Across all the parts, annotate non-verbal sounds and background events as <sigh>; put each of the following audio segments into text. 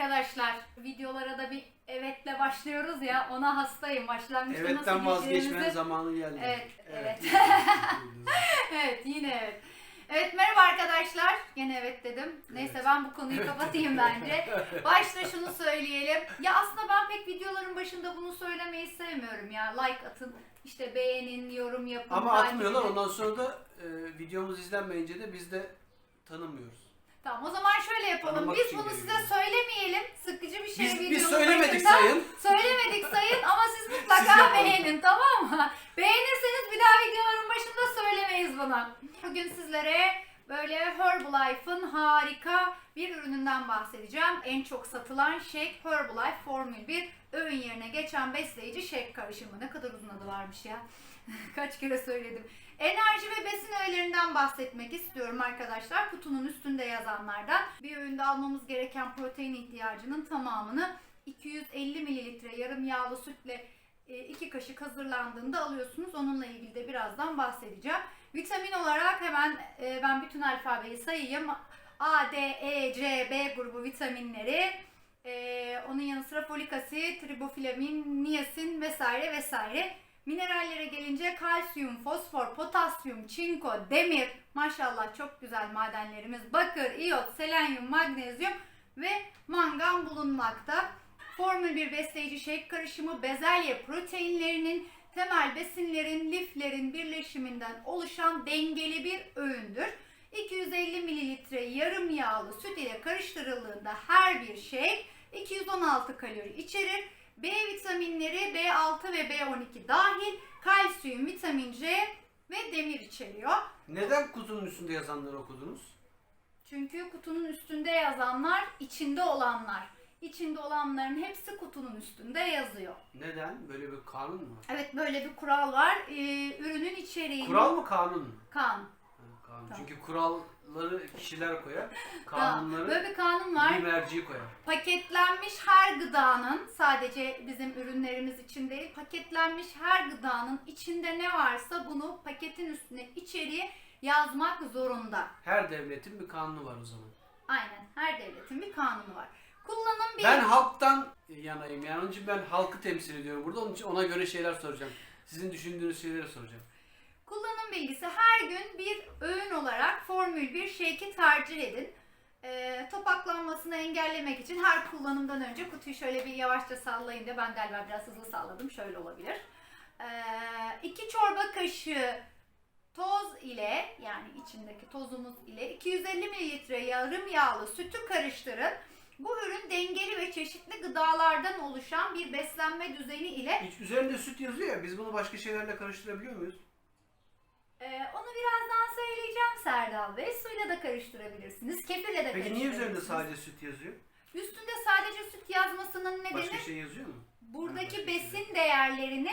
arkadaşlar. Videolara da bir evetle başlıyoruz ya. Ona hastayım. Başlangıçta Evetten nasıl vazgeçmenin zamanı geldi. Evet, evet. <laughs> evet. Yine evet. Evet merhaba arkadaşlar. Gene evet dedim. Neyse ben bu konuyu kapatayım bence. <laughs> Başta şunu söyleyelim. Ya aslında ben pek videoların başında bunu söylemeyi sevmiyorum ya. Like atın, işte beğenin, yorum yapın. Ama takip atmıyorlar edin. ondan sonra da e, videomuz izlenmeyince de biz de tanımıyoruz. Tamam o zaman şöyle yapalım. Tanımak Biz için bunu geliyor. size söylemeyelim. Sıkıcı bir şey Biz, biz söylemedik başında. sayın. Söylemedik sayın ama siz Siz mutlaka yapın. beğenin tamam mı? Beğenirseniz bir daha videoların başında söylemeyiz bunu. Bugün sizlere böyle Herbalife'ın harika bir ürününden bahsedeceğim. En çok satılan shake Herbalife Formül 1 öğün yerine geçen besleyici shake karışımı. Ne kadar uzun adı varmış ya. <laughs> Kaç kere söyledim. Enerji ve besin öğelerinden bahsetmek istiyorum arkadaşlar. Kutunun üstünde yazanlardan. Bir öğünde almamız gereken protein ihtiyacının tamamını 250 mililitre yarım yağlı sütle 2 kaşık hazırlandığında alıyorsunuz. Onunla ilgili de birazdan bahsedeceğim. Vitamin olarak hemen e, ben bütün alfabeyi sayayım. A, D, E, C, B grubu vitaminleri. e, onun yanı sıra folik asit, riboflavin, niyasin vesaire vesaire. Minerallere gelince kalsiyum, fosfor, potasyum, çinko, demir, maşallah çok güzel madenlerimiz, bakır, iyot, selenyum, magnezyum ve mangan bulunmakta. Formül 1 besleyici shake karışımı bezelye proteinlerinin temel besinlerin, liflerin birleşiminden oluşan dengeli bir öğündür. 250 mililitre yarım yağlı süt ile karıştırıldığında her bir shake 216 kalori içerir. B vitaminleri B6 ve B12 dahil kalsiyum, vitamin C ve demir içeriyor. Neden kutunun üstünde yazanları okudunuz? Çünkü kutunun üstünde yazanlar içinde olanlar. İçinde olanların hepsi kutunun üstünde yazıyor. Neden? Böyle bir kanun mu? Evet böyle bir kural var. Ee, ürünün içeriğini... Kural mı kanun mu? Kan. Ha, kanun. Tamam. Çünkü kuralları kişiler koyar. Kanunları Böyle bir kanun var. bir merci koyar. Paketlenmiş her gıdanın sadece bizim ürünlerimiz için değil paketlenmiş her gıdanın içinde ne varsa bunu paketin üstüne içeriye yazmak zorunda. Her devletin bir kanunu var o zaman. Aynen her devletin bir kanunu var. Kullanım bir Ben halktan yanayım yani onun için ben halkı temsil ediyorum burada onun için ona göre şeyler soracağım. Sizin düşündüğünüz şeyleri soracağım. kullanım bilgisi her gün bir öğün olarak formül bir shake'i tercih edin. Ee, topaklanmasını engellemek için her kullanımdan önce kutuyu şöyle bir yavaşça sallayın da ben galiba biraz hızlı salladım şöyle olabilir. Ee, iki çorba kaşığı toz ile yani içindeki tozumuz ile 250 mililitre yarım yağlı sütü karıştırın. Bu ürün dengeli ve çeşitli gıdalardan oluşan bir beslenme düzeni ile Hiç üzerinde süt yazıyor ya biz bunu başka şeylerle karıştırabiliyor muyuz? Ee, onu birazdan söyleyeceğim Serdal Bey. Suyla da karıştırabilirsiniz. Kefirle de Peki niye karıştırabilirsiniz. üzerinde sadece süt yazıyor? Üstünde sadece süt yazmasının nedeni Başka şey yazıyor mu? buradaki başka şey besin değerlerini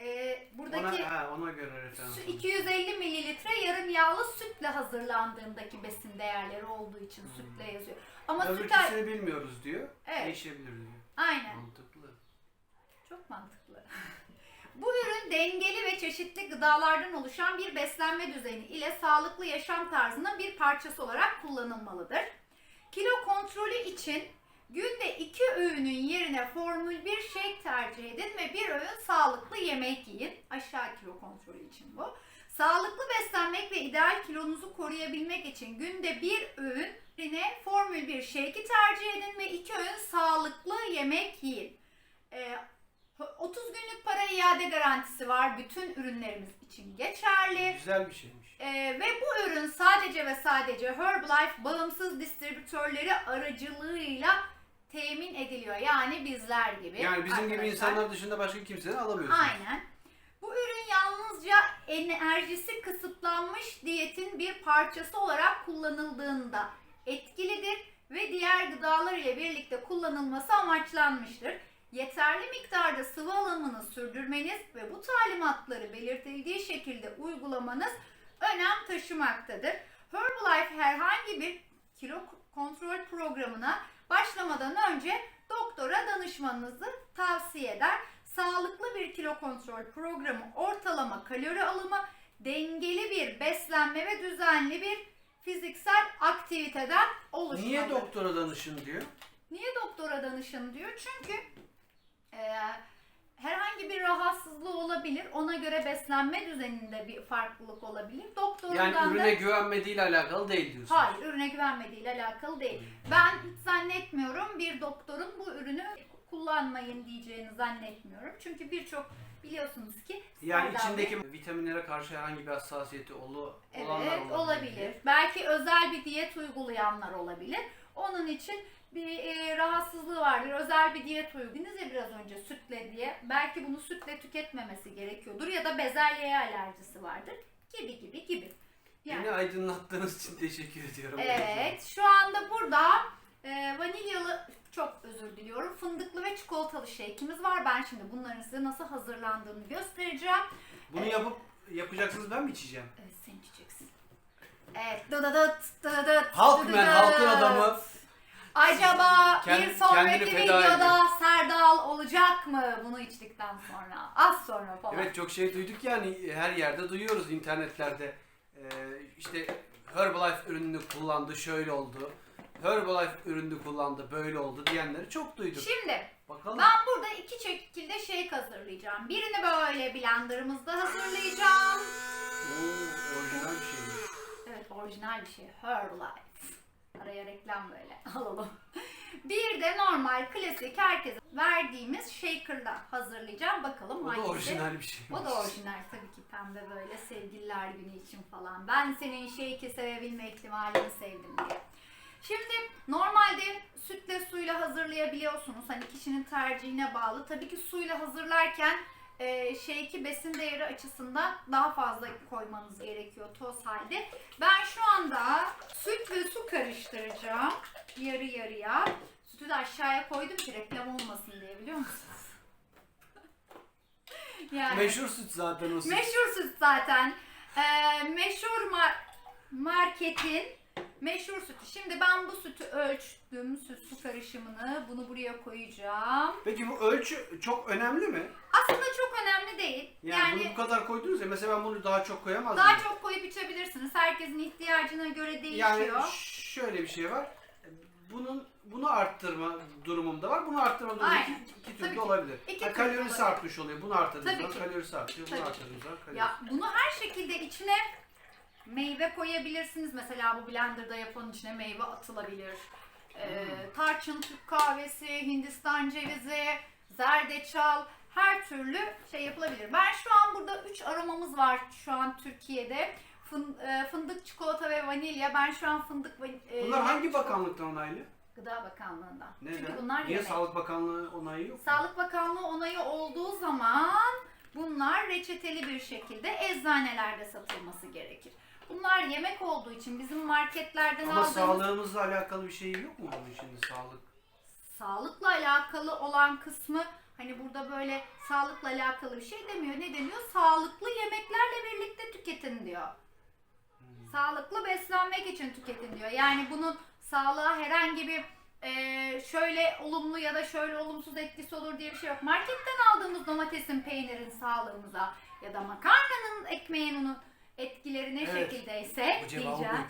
e, buradaki Ona, ha, ona göre referans. su- alın. 250 mililitre yarım yağlı sütle hazırlandığındaki besin değerleri olduğu için Hmm. sütle yazıyor. Ama süt Öbürküsünü bilmiyoruz diyor. Evet. Değişebilir diyor. aynen Mantıklı. çok mantıklı. <laughs> Bu ürün dengeli ve çeşitli gıdalardan oluşan bir beslenme düzeni ile sağlıklı yaşam tarzının bir parçası olarak kullanılmalıdır. Kilo kontrolü için günde iki öğünün yerine formül bir shake tercih edin ve bir öğün sağlıklı yemek yiyin. Aşağı kilo kontrolü için bu. Sağlıklı beslenmek ve ideal kilonuzu koruyabilmek için günde bir öğün yerine formül bir shake'i tercih edin ve iki öğün sağlıklı yemek yiyin. Ee, 30 günlük para iade garantisi var. Bütün ürünlerimiz için geçerli. Güzel bir şeymiş. Ee, ve bu ürün sadece ve sadece Herbalife bağımsız distribütörleri aracılığıyla temin ediliyor. Yani bizler gibi. Yani bizim gibi arkadaşlar. insanlar dışında başka kimseden alamıyorsunuz. Aynen. Bu ürün yalnızca enerjisi kısıtlanmış diyetin bir parçası olarak kullanıldığında etkilidir ve diğer gıdalar ile birlikte kullanılması amaçlanmıştır. Yeterli miktarda sıvı alımını sürdürmeniz ve bu talimatları belirtildiği şekilde uygulamanız önem taşımaktadır. Herbalife herhangi bir kilo kontrol programına başlamadan önce doktora danışmanınızı tavsiye eder. Sağlıklı bir kilo kontrol programı ortalama kalori alımı, dengeli bir beslenme ve düzenli bir fiziksel aktiviteden oluşmalıdır. Niye doktora danışın diyor? Niye doktora doktora danışın diyor. Çünkü e, herhangi bir rahatsızlığı olabilir. Ona göre beslenme düzeninde bir farklılık olabilir. Doktorundan Yani da... ürüne güvenmediğiyle alakalı değil diyorsun. Hayır, ürüne güvenmediğiyle alakalı değil. Ben hiç zannetmiyorum bir doktorun bu ürünü kullanmayın diyeceğini zannetmiyorum. Çünkü birçok biliyorsunuz ki Yani içindeki vitaminlere karşı herhangi bir hassasiyeti olu, olanlar Evet olabilir. Belki özel bir diyet uygulayanlar olabilir. Onun için bir e, rahatsızlığı vardır. Özel bir diyet uyguladınız ya biraz önce sütle diye. Belki bunu sütle tüketmemesi gerekiyordur ya da bezelyeye alerjisi vardır. Gibi gibi gibi. Yani. Beni aydınlattığınız için teşekkür ediyorum. Evet, şu anda burada e, vanilyalı, çok özür diliyorum, fındıklı ve çikolatalı shake'imiz var. Ben şimdi bunların size nasıl hazırlandığını göstereceğim. Bunu yapıp yapacaksınız ben mi içeceğim? Evet, sen içeceksin. Evet, dıdıdıt, dıdıdıt, Halkmen, halkın adamı. Acaba Kend- bir sonraki kendini feda videoda Serdal olacak mı bunu içtikten sonra? Az sonra falan. Evet çok şey duyduk yani her yerde duyuyoruz internetlerde. Ee, işte Herbalife ürününü kullandı şöyle oldu. Herbalife ürününü kullandı böyle oldu diyenleri çok duyduk. Şimdi Bakalım. Ben burada iki şekilde shake hazırlayacağım. Birini böyle blenderımızda hazırlayacağım. Oo, orijinal bir şey. Evet orijinal bir şey. Herbalife. Araya reklam böyle <laughs> alalım. Bir de normal klasik herkese verdiğimiz shaker'da hazırlayacağım. Bakalım O da hangisi. orijinal bir şey. O da orijinal tabii ki pembe böyle sevgililer günü için falan. Ben senin shake'i sevebilme ihtimalini sevdim diye. Şimdi normalde sütle suyla hazırlayabiliyorsunuz. Hani kişinin tercihine bağlı. Tabii ki suyla hazırlarken e, shake'i besin değeri açısından daha fazla koymanız gerekiyor toz halde. Ben şu anda süt ve su karıştıracağım. Yarı yarıya. Sütü de aşağıya koydum ki reklam olmasın diye biliyor musunuz? <laughs> yani. Meşhur süt zaten o süt. Meşhur süt zaten. Ee, meşhur mar- marketin meşhur sütü. Şimdi ben bu sütü ölçtüm. Süt su karışımını. Bunu buraya koyacağım. Peki bu ölçü çok önemli mi? Aslında çok önemli değil. Yani, Yani, bunu bu kadar koydunuz ya mesela ben bunu daha çok koyamaz daha mıyım? çok koyup içebilirsiniz. Herkesin ihtiyacına göre Yani değişiyor. şöyle bir şey var. Bunun bunu arttırma durumum da var. Bunu arttırma durumu Aynen. iki, iki Tabii türlü ki. olabilir. İki türlü kalorisi olabilir. artmış oluyor. Bunu arttırdığınız Tabii zaman ki. kalorisi artıyor. Bunu Tabii ki. arttırdığınız zaman kalorisi Ya bunu her şekilde içine meyve koyabilirsiniz. Mesela bu blenderda yapanın içine meyve atılabilir. Ee, tarçın, Türk kahvesi, Hindistan cevizi, zerdeçal her türlü şey yapılabilir. Ben şu an burada 3 aromamız var şu an Türkiye'de. Fın- e, fındık, çikolata ve vanilya. Ben şu an fındık ve e, Bunlar hangi bakanlıktan onaylı? Gıda Bakanlığı'ndan. Neden? Çünkü bunlar Niye yemek. Sağlık Bakanlığı onayı yok? mu? Sağlık Bakanlığı onayı olduğu zaman bunlar reçeteli bir şekilde eczanelerde satılması gerekir. Bunlar yemek olduğu için bizim marketlerden Ama aldığımız sağlığımızla alakalı bir şey yok mu bunun şimdi sağlık? sağlıkla alakalı olan kısmı hani burada böyle sağlıkla alakalı bir şey demiyor. Ne deniyor? Sağlıklı yemeklerle birlikte tüketin diyor. Sağlıklı beslenmek için tüketin diyor. Yani bunun sağlığa herhangi bir e, şöyle olumlu ya da şöyle olumsuz etkisi olur diye bir şey yok. Marketten aldığımız domatesin, peynirin sağlığımıza ya da makarnanın, ekmeğin unu etkileri ne Evet. şekildeyse diyeceğim.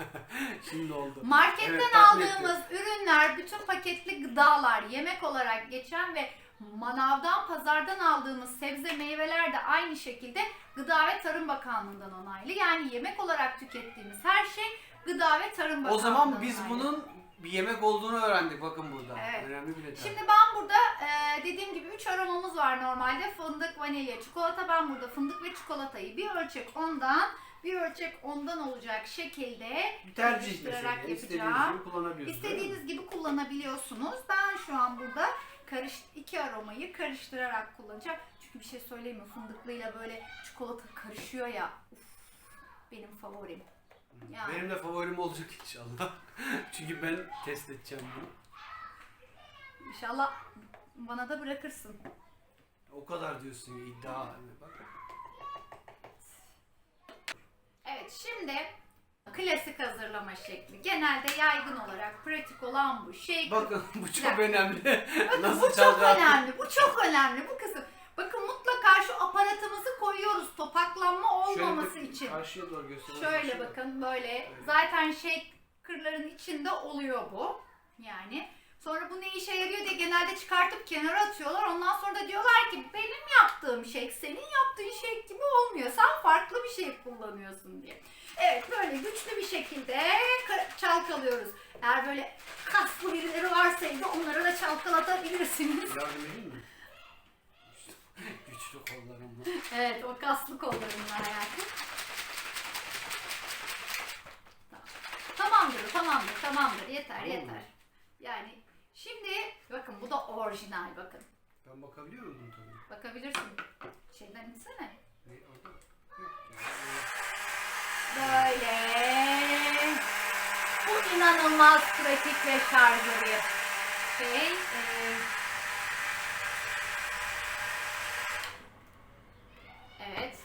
<laughs> şimdi oldu. Marketten Evet, aldığımız ürünler, bütün paketli gıdalar, yemek olarak geçen ve manavdan, pazardan aldığımız sebze meyveler de aynı şekilde Gıda ve Tarım Bakanlığı'ndan onaylı. Yani yemek olarak tükettiğimiz her şey Gıda ve Tarım Bakanlığı'ndan O zaman biz onaylı. bunun bir yemek olduğunu öğrendik bakın burada. Evet. Önemli bir detay. Şimdi ben burada e, dediğim gibi 3 aromamız var normalde. Fındık, vanilya, çikolata. Ben burada fındık ve çikolatayı bir ölçek ondan, bir ölçek ondan olacak şekilde bir tercih meselesi. İstediğiniz yapacağım. gibi kullanabiliyorsunuz. İstediğiniz gibi kullanabiliyorsunuz. Ben şu an burada karış iki aromayı karıştırarak kullanacağım. Çünkü bir şey söyleyeyim mi? Fındıklıyla böyle çikolata karışıyor ya. Uf, benim favorim. Yani. Benim de favorim olacak inşallah. <laughs> Çünkü ben test edeceğim bunu. İnşallah bana da bırakırsın. O kadar diyorsun ya iddia. Bak. Evet şimdi klasik hazırlama şekli. Genelde yaygın olarak pratik olan bu şey. Bakın <laughs> bu çok önemli. Nasıl bu çok çalkalı- önemli. Bu çok önemli. Bu kısım. Bakın mutlaka şu aparatımızı koyuyoruz topaklanma olmaması Şöyle bir için. Karşıya doğru gösterelim. Şöyle bakın böyle zaten shaker'ların içinde oluyor bu. Yani Sonra bu ne işe yarıyor diye genelde çıkartıp kenara atıyorlar. Ondan sonra da diyorlar ki benim yaptığım shake senin yaptığın shake gibi olmuyor. Sen farklı bir şey kullanıyorsun diye. Evet böyle güçlü bir şekilde ka- çalkalıyoruz. Eğer böyle kaslı birileri varsa evde onlara da çalkalatabilirsiniz. <laughs> Güçlü kollarımla. Evet o kaslı kollarımla hayatım. Tamam. Tamamdır, tamamdır, tamamdır. Yeter, yeter. Yani şimdi bakın bu da orijinal bakın. Ben bakabiliyor muyum tadına? Bakabilirsin. Şeyden içsene. Ne orada? Yok canım. Böyle. Bu inanılmaz pratik ve şarjlı bir şey. Ee, evet.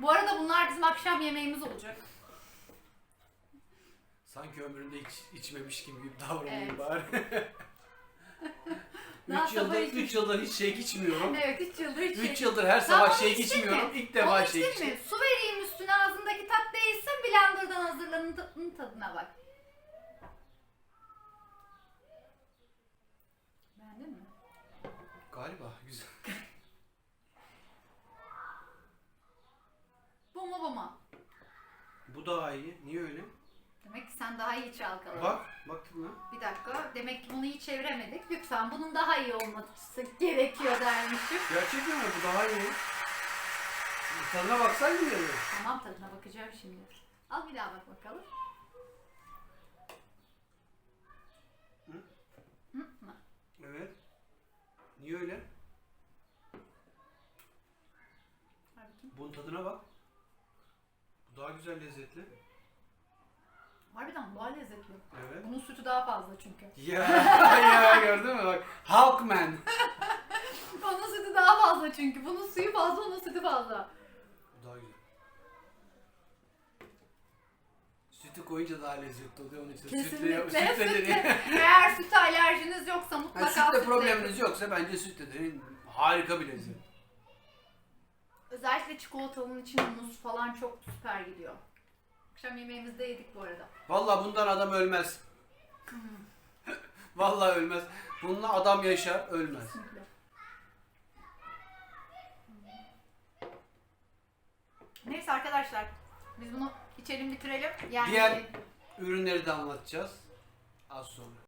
Bu arada bunlar bizim akşam yemeğimiz olacak. Sanki ömründe hiç içmemiş gibi davranıyor Evet. bari. <laughs> Daha 3 yıldır, sabah 3 içmiş. yıldır hiç şey içmiyorum. Evet 3 yıldır hiç 3 şey- yıldır her sabah şey içmiyorum. mi? İlk defa Onu şey içtim. mi? Su vereyim üstüne ağzındaki tat değilsin blenderdan hazırlanın tadına bak. Beğendin mi? Galiba güzel. Bu mu bu mu? Bu daha iyi. Niye öyle? Demek ki sen daha iyi çalkaladın. Bak, bak mı? Bir dakika. Demek ki bunu iyi çeviremedik. Lütfen bunun daha iyi olması gerekiyor dermişim. Gerçekten mi? Bu daha iyi. Tadına baksaydın ya. Tamam tadına bakacağım şimdi. Al bir daha bak bakalım. Hı? Hı mı? Evet. Niye öyle? Bakayım. Bunun tadına bak. Bu daha güzel lezzetli. Harbiden daha lezzetli. Evet. Bunun sütü daha fazla çünkü. <laughs> Ya ya gördün mü bak. Halkman. Onun <laughs> sütü daha fazla çünkü. Bunun suyu fazla, onun sütü fazla. Bu daha güzel. Sütü koyunca daha lezzetli oluyor onun için. Kesinlikle. Sütle, sütle deneyin. <laughs> Eğer süt alerjiniz yoksa Yani mutlaka sütle sütle probleminiz yoksa bence sütle deneyin. Harika bir lezzet. Özellikle çikolatalının içine muz falan çok süper gidiyor. Akşam yemeğimizde yedik bu arada. Vallahi bundan adam ölmez. <laughs> Vallahi ölmez. Bununla adam yaşar, ölmez. Kesinlikle. Neyse arkadaşlar biz bunu içelim bitirelim. Yani Diğer ürünleri de anlatacağız az sonra.